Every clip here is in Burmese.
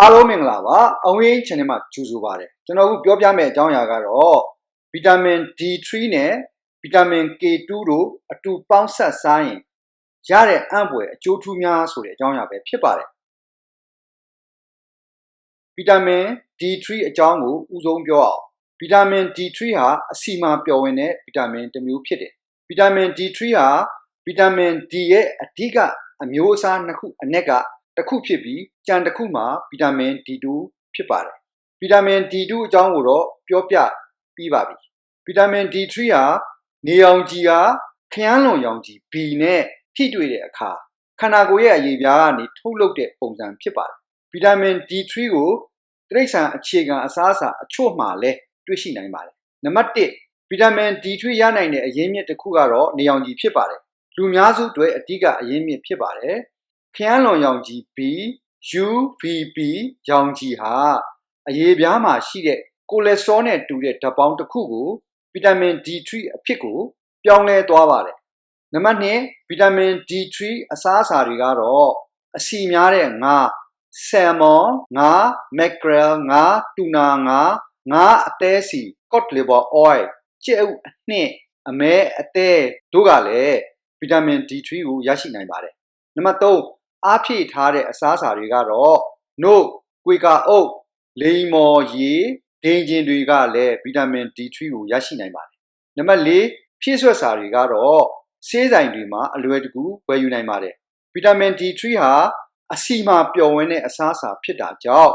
အားလုံးမင်္ဂလာပါအဝင်း channel မှာကြိုဆိုပါတယ်ကျွန်တော်အခုပြောပြမယ့်အကြောင်းအရာကတော့ဗီတာမင် D3 နဲ့ဗီတာမင် K2 တို့အတူပေါင်းဆက်စားရင်ရတဲ့အံ့ဖွယ်အကျိုးထူးများဆိုတဲ့အကြောင်းအရာပဲဖြစ်ပါတယ်ဗီတာမင် D3 အကြောင်းကိုဥဆုံးပြောအောင်ဗီတာမင် D3 ဟာအဆီမှာပျော်ဝင်တဲ့ဗီတာမင်တစ်မျိုးဖြစ်တယ်ဗီတာမင် D3 ဟာဗီတာမင် D ရဲ့အဓိကအမျိုးအစားနှစ်ခုအနက်က တစ်ခုဖြစ်ပြီးကြံတစ်ခုမှာဗီတာမင် D2 ဖြစ်ပါတယ်ဗီတာမင် D2 အကြောင်းကိုတော့ပြောပြပြီးပါပြီဗီတာမင် D3 ဟာနေရောင်ခြည်ဟာခရမ်းလွန်ရောင်ခြည် B နဲ့ထိတွေ့တဲ့အခါခန္ဓာကိုယ်ရဲ့အရေးပြားကနေထုတ်လုပ်တဲ့ပုံစံဖြစ်ပါတယ်ဗီတာမင် D3 ကိုတိရစ္ဆာန်အခြေခံအစားအစာအချို့မှာလည်းတွေ့ရှိနိုင်ပါတယ်နံပါတ်1ဗီတာမင် D3 ရနိုင်တဲ့အရင်းမြစ်တစ်ခုကတော့နေရောင်ခြည်ဖြစ်ပါတယ်လူများစုတွေအဓိကအရင်းမြစ်ဖြစ်ပါတယ် ခရမ်းလွန်ရောင်ခြည် B UVB ရောင်ခြည်ဟာအရေးပြားမှာရှိတဲ့ကိုလက်စထရောနဲ့တူတဲ့ဓာတ်ပေါင်းတစ်ခုကိုဗီတာမင် D3 အဖြစ်ကို ပြောင်းလဲသွားပါတယ်နံပါတ်2ဗီတာမင် D3 အစားအစာတွေကတော့အဆီများတဲ့ငါးဆယ်မွန်ငါးမက်ဂရယ်ငါးတူနာငါးငါးအသေးစီ cod liver oil ကြက်ဥအနှင့်အမဲအသေးတို့ကလည်းဗီတာမင် D3 ကိုရရှိနိုင်ပါတယ်နံပါတ်3 အားဖြည့်ထားတဲ့အစားအစာတွေကတော့နှုတ်၊ကွေကာအုပ်၊လိမ္မော်ရည်ဒိန်ကျင်တွေကလည်းဗီတာမင် D3 ကိုရရှိနိုင်ပါတယ်နံပါတ်4ဖြည့်ဆွတ်စာတွေကတော့ဆေးဆိုင်တွေမှာအလွယ်တကူဝယ်ယူနိုင်ပါတယ်ဗီတာမင် D3 ဟာအဆီမှာပျော်ဝင်တဲ့အစားအစာဖြစ်တာကြောင့်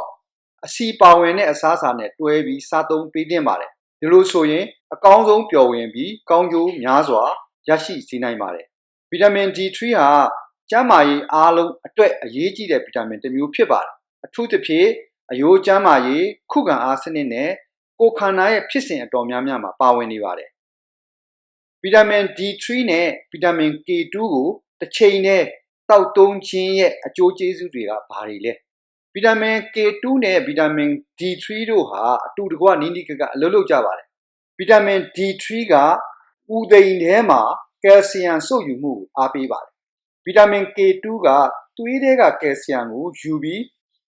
အဆီပါဝင်တဲ့အစားအစာနဲ့တွဲပြီးစားသုံးပေးသင့်ပါတယ်ဒီလိုဆိုရင်အကောင်းဆုံးပျော်ဝင်ပြီးကောင်းကျိုးများစွာရရှိစေနိုင်ပါတယ်ဗီတာမင် D3 ဟာ ကျန်းမာရေးအားလုံးအတွက်အရေးကြီးတဲ့ဗီတာမင်တစ်မျိုးဖြစ်ပါတယ်အထူးသဖြင့်အယိုးကျန်းမာရေးခုခံအားစနစ်နဲ့ကိုယ်ခန္ဓာရဲ့ဖြစ်စဉ်အတော်များများမှာပါဝင်နေပါတယ်ဗီတာမင် D3 နဲ့ဗီတာမင် K2 ကိုတစ်ချိန်နဲ့တောက်သုံးခြင်းရဲ့အကျိုးကျေးဇူးတွေကဘာတွေလဲဗီတာမင် K2 နဲ့ဗီတာမင် D3 တို့ဟာအတူတကွနီးနီးကကအလုပ်လုပ်ကြပါတယ်ဗီတာမင် D3 ကဥသိမ်ထဲမှာကယ်လ်ဆီယမ်စုပ်ယူမှုအားပေးပါတယ် ဗီတာမင် K2 ကသွေးထဲကကယ်လ်ဆီယမ်ကိုယူပြီး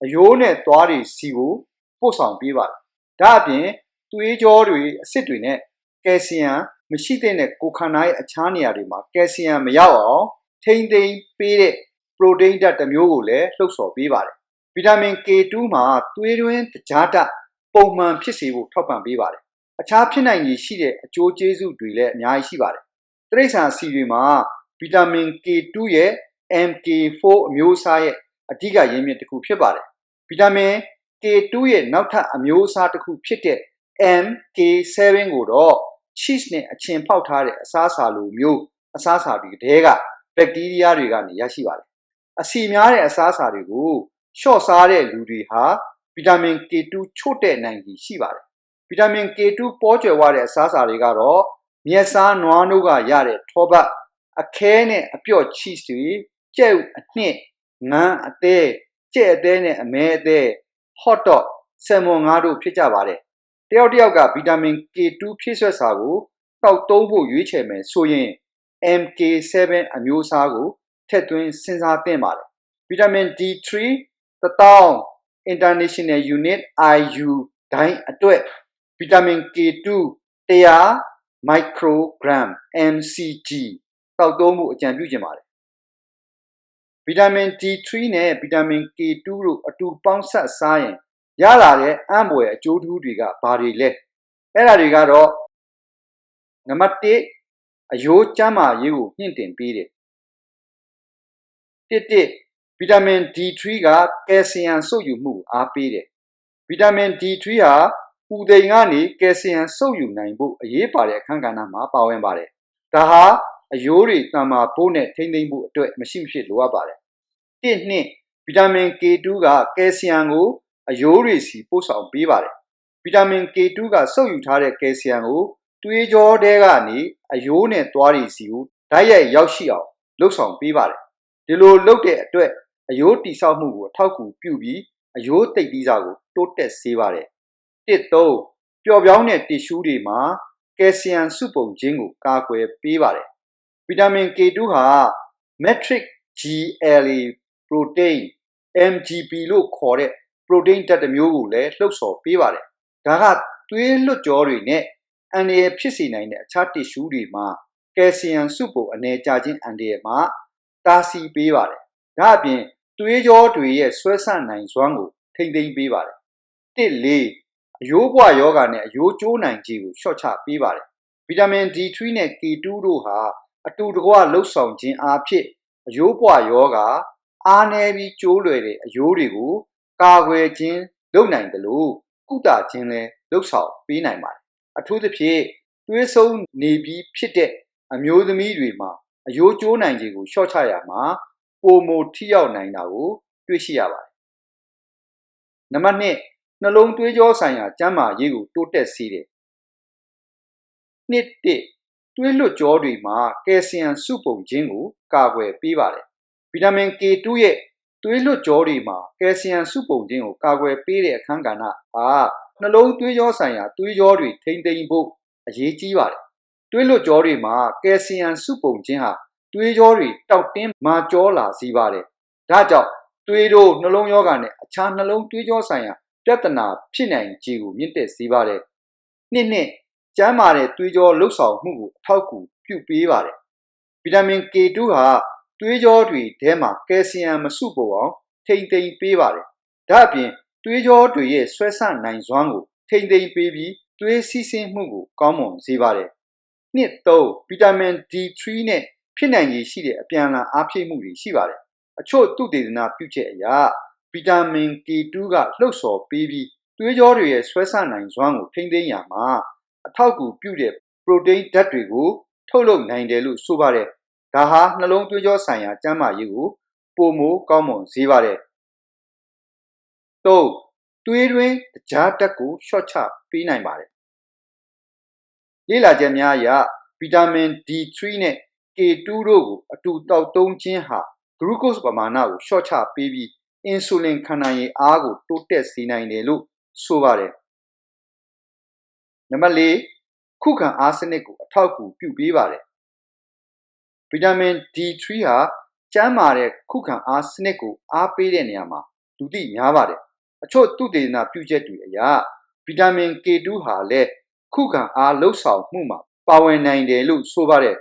အယိုးနဲ့သွားတွေစီကိုပို့ဆောင်ပေးပါတယ်ဒါအပြင်သွေးကြောတွေအဆစ်တွေနဲ့ကယ်လ်ဆီယမ်မရှိတဲ့ကိုခန္ဓာရဲ့အခြားနေရာတွေမှာကယ်လ်ဆီယမ်မရောက်အောင်ထိမ့်သိမ်းပေးတဲ့ပရိုတိန်းဓာတ်တစ်မျိုးကိုလည်းလှုပ်ဆော်ပေးပါတယ်ဗီတာမင် K2 မှာသွေးတွင်းတကြားဓာတ်ပုံမှန်ဖြစ်စေဖို့ထောက်ပံ့ပေးပါတယ်အခြားဖြစ်နိုင်ရည်ရှိတဲ့အကျိုးကျေးဇူးတွေလည်းအများကြီးရှိပါတယ်တိရစ္ဆာန်စီတွေမှာဗီ တာမင် K2 ရဲ့ MK4 အမျိုးအစားရဲ့အဓိကရင်းမြစ်တစ်ခုဖြစ်ပါတယ်ဗီတာမင် K2 ရဲ့နောက်ထပ်အမျိုးအစားတစ်ခုဖြစ်တဲ့ MK7 ကိုတော့ cheese နဲ့အချင်ဖောက်ထားတဲ့အစားအစာလိုမျိုးအစားအစာတွေတဲကဘက်တီးရီးယားတွေကနေရရှိပါတယ်အဆီများတဲ့အစားအစာတွေကိုရှော့စားတဲ့လူတွေဟာဗီတာမင် K2 ချို့တဲ့နိုင်ကြီးရှိပါတယ်ဗီတာမင် K2 ပေါ်ကျွယ်ဝတဲ့အစားအစာတွေကတော့မျက်စားနွားနို့ကရတဲ့ထောပတ် အခဲနဲ့အပြော့ cheese တွေကြက်ဥအနှစ်ငန်းအသေးကြက်အသေးနဲ့အမဲအသေး hot dog ဆယ်မွန်ငါးတို့ဖြစ်ကြပါတယ်တယောက်တစ်ယောက်ကဗီတာမင် K2 ဖြည့်ဆွတ်စာကိုတောက်သုံးဖို့ရွေးချယ်မယ်ဆိုရင် MK7 အမျိုးအစားကိုထည့်သွင်းစဉ်းစားသင့်ပါတယ်ဗီတာမင် D3 1000 International Unit IU ဒိုင်းအတွက်ဗီတာမင် K2 100 microgram mcg တောက်သုံးဖို့အကြံပြုချင်ပါတယ်ဗီတာမင် D3 နဲ့ဗီတာမင် K2 တို့အတူပေါင်းဆက်စားရင်ရလာတဲ့အံ့ဘွယ်အကျိုးထူးတွေကဘာတွေလဲအဲ့ဒါတွေကတော့နံပါတ်1အယိုးကျန်းမာရေးကိုမြင့်တင်ပေးတယ်တစ်တစ်ဗီတာမင် D3 ကကယ်လ်ဆီယမ်စုပ်ယူမှုအားပေးတယ်ဗီတာမင် D3 ဟာပူသိမ်ကနေကယ်လ်ဆီယမ်စုပ်ယူနိုင်ဖို့အရေးပါတဲ့အခန်းကဏ္ဍမှာပါဝင်ပါတယ်ဒါဟာ အယိုးတွေတန်မာဖို့နဲ့ထိမ့်သိမ့်ဖို့အတွက်မရှိမဖြစ်လိုအပ်ပါတယ်တစ်နှစ်ဗီတာမင် K2 ကကယ်လ်ဆီယမ်ကိုအယိုးတွေစီပို့ဆောင်ပေးပါတယ်ဗီတာမင် K2 ကစုပ်ယူထားတဲ့ကယ်လ်ဆီယမ်ကိုသွေးကြောထဲကနေအယိုးနဲ့သွားတွေစီကိုဓာတ်ရိုက်ရောက်ရှိအောင်လှုပ်ဆောင်ပေးပါတယ်ဒီလိုလုပ်တဲ့အတွက်အယိုးတိဆောက်မှုကိုထောက်ကူပြုပြီးအယိုးတိတ်သီးစာကိုတိုးတက်စေပါတယ်တစ်သုံးပျော်ပြောင်းတဲ့တစ်ရှူးတွေမှာကယ်လ်ဆီယမ်စုပုံခြင်းကိုကာကွယ်ပေးပါတယ် ဗီတာမင် K2 ဟာ matrix GLA protein MGP လို့ခေါ်တဲ့ protein ဓာတ်တစ်မျိုးကိုလည်းလှုပ်ဆော်ပေးပါတယ်ဒါကသွေးလွတ်ကြောတွေနဲ့အန်ဒီရဖြစ်စေနိုင်တဲ့အခြားတစ်ရှူးတွေမှာကယ်လ်ဆီယမ်စုပုံအနေကြခြင်းအန်ဒီရမှာတားဆီးပေးပါတယ်ဒါအပြင်သွေးကြောတွေရဲ့ဆွဲဆန့်နိုင်စွမ်းကိုထိမ့်သိမ်းပေးပါတယ်တစ်လေးအယိုးဘွားယောဂနဲ့အယိုးကျိုးနိုင်ခြင်းကိုရှော့ချပေးပါတယ်ဗီတာမင် D3 နဲ့ K2 တို့ဟာ အတူတကွလှုပ်ဆောင်ခြင်းအားဖြင့်အယိုးဘွားယောဂအားနည်းပြီးကျိုးလွယ်တဲ့အယိုးတွေကို ကာကွယ်ခြင်းလုပ်နိုင်တယ်လို့ကုသခြင်းလည်းလှုပ်ဆောင်ပေးနိုင်ပါတယ်အထူးသဖြင့်သွေးဆုံးနေပြီးဖြစ်တဲ့အမျိုးသမီးတွေမှာအယိုးကျိုးနိုင်ခြင်းကိုရှော့ချရမှာပုံမထိရောက်နိုင်တာကို တွေ့ရှိရပါတယ်နံပါတ်1နှလုံးသွေးကြောဆိုင်ရာကျန်းမာရေးကိုတိုးတက်စေတယ်နှစ်တစ် သွေးလွတ်ကြောတွေမှာကယ်လ်ဆီယမ်စုပုံခြင်းကိုကာကွယ်ပေးပါတယ်ဗီတာမင် K2 ရဲ့သွေးလွတ်ကြောတွေမှာကယ်လ်ဆီယမ်စုပုံခြင်းကိုကာကွယ်ပေးတဲ့အခန်းကဏ္ဍဟာနှလုံးသွေးကြောဆိုင်ရာသွေးကြောတွေထိမ့်သိမ်းဖို့အရေးကြီးပါတယ်သွေးလွတ်ကြောတွေမှာကယ်လ်ဆီယမ်စုပုံခြင်းဟာသွေးကြောတွေတောက်တင်းမာကြောလာစေပါတယ်ဒါကြောင့်သွေးတို့နှလုံးရောဂါနဲ့အခြားနှလုံးသွေးကြောဆိုင်ရာပြဿနာဖြစ်နိုင်ခြေကိုမြင့်တက်စေပါတယ်နှစ်နှစ် ကျန်းမာတဲ့သွေးကြောလှုပ်ဆောင်မှုကိုအထောက်အကူပြုပေးပါတယ်ဗီတာမင် K2 ဟာသွေးကြောတွေထဲမှာကယ်လ်ဆီယမ်မစုပုံအောင်ထိမ့်သိမ်းပေးပါတယ်ဒါအပြင်သွေးကြောတွေရဲ့ဆွဲဆန့်နိုင်စွမ်းကိုထိမ့်သိမ်းပေးပြီးသွေးစီးဆင်းမှုကိုကောင်းမွန်စေပါတယ်နှစ်သုံးဗီတာမင် D3 နဲ့ဖြစ်နိုင်ရည်ရှိတဲ့အပြန်အလှန်အားဖြည့်မှုတွေရှိပါတယ်အချို့သုတေသနပြုချက်အရဗီတာမင် K2 ကလှုပ်ဆော်ပေးပြီးသွေးကြောတွေရဲ့ဆွဲဆန့်နိုင်စွမ်းကိုထိမ့်သိမ်းရမှာ အထောက်အကူပြုတဲ့ protein ဓာတ်တွေကို ထုတ်လုပ်နိုင်တယ်လို့ဆိုပါတယ်ဒါဟာနှလုံးသွေးကြောဆိုင်ရာ ကျန်းမာရေးကို ပိုမိုကောင်းမွန်စေပါတယ်၃သွေးတွင်းကြားတက်ကိုရှော့ချပေးနိုင်ပါတယ်လေ့လာချက်များအရဗီတာမင် D3 နဲ့ K2 တို့ကိုအတူတောက်သုံးခြင်းဟာဂလူကို့စ်ပမာဏကိုရှော့ချပေးပြီးအင်ဆူလင်ခံနိုင်ရည်အားကို တိုးတက်စေနိုင်တယ်လို့ဆိုပါတယ် နံပါတ်၄ခုခံအားစနစ်ကိုအထောက်အကူပြုပေးပါတယ်ဗီတာမင် D3 ဟာကျန်းမာတဲ့ခုခံအားစနစ်ကိုအားပေးတဲ့နေရာမှာလူသိများပါတယ်အချို့သုတေသနပြုချက်တွေအရဗီတာမင် K2 ဟာလည်းခုခံအားလှုပ်ဆောင်မှုမှာပါဝင်နိုင်တယ်လို့ဆိုပါတယ်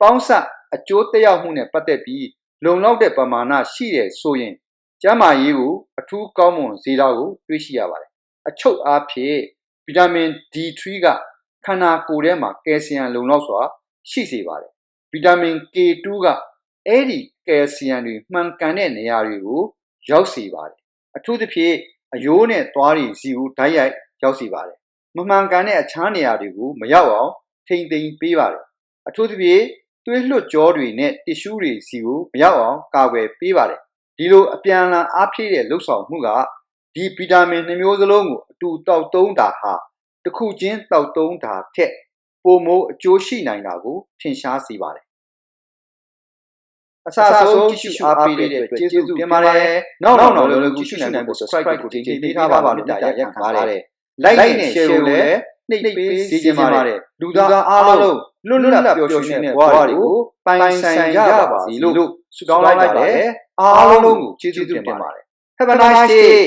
ပေါင်းစပ်အကျိုးသက်ရောက်မှုနဲ့ပတ်သက်ပြီးလုံလောက်တဲ့ပမာဏရှိတယ်ဆိုရင်ကျန်းမာရေးကိုအထူးကောင်းမွန်စေတာကိုတွေ့ရှိရပါတယ်အချုပ်အားဖြင့် ဗီတာမင် D3 ကခန္ဓာကိုယ်ထဲမှာကယ်လ်ဆီယမ်လုံလောက်စွာရှိစေပါတယ်ဗီတာမင် K2 ကအဲ့ဒီကယ်လ်ဆီယမ်တွေမှန်ကန်တဲ့နေရာတွေကို ရောက်စေပါတယ်အထူးသဖြင့်အယိုးနဲ့သွားတွေစီကိုဓာတ်ရိုက်ရောက်စေပါတယ်မမှန်ကန်တဲ့အခြားနေရာတွေကိုမရောက်အောင်ထိမ့်သိမ်းပေးပါတယ်အထူးသဖြင့်သွေးလွတ်ကြောတွေနဲ့တစ်ရှူးတွေစီကိုမရောက်အောင်ကာကွယ်ပေးပါတယ်ဒီလိုအပြန်အလှန်အားဖြည့်တဲ့လှုပ်ဆောင်မှုကဒီဗီတာမင်နှမျိုးစလုံးကိုအ တူတောက်သုံးတာဟာတစ်ခုချင်းတောက်သုံးတာထက်ပိုမိုအကျိုးရှိနိုင်တာကိုထင်ရှားစေပါတယ်အစအဆုံးကြည့်ရှုအားပေးတဲ့အတွက်ကျေးဇူးတင်ပါတယ်နောက်နောက်နောက်လည်းကြည့်ရှုနိုင်ဖို့ subscribe ကိုတင်ကြပေးထားပါလို့တာရက်ခံပါတယ် like နဲ့ share ကိုလည်းနှိပ်ပေးစေချင်ပါတယ်လူသားအားလုံးလွတ်လွတ်လပ်ပျော်ရွှင်တဲ့ဘဝတွေကိုပိုင်ဆိုင်ကြပါစေလို့ဆုတောင်းလိုက်ပါတယ်အားလုံးကိုကျေးဇူးတင်ပါတယ် Have a nice day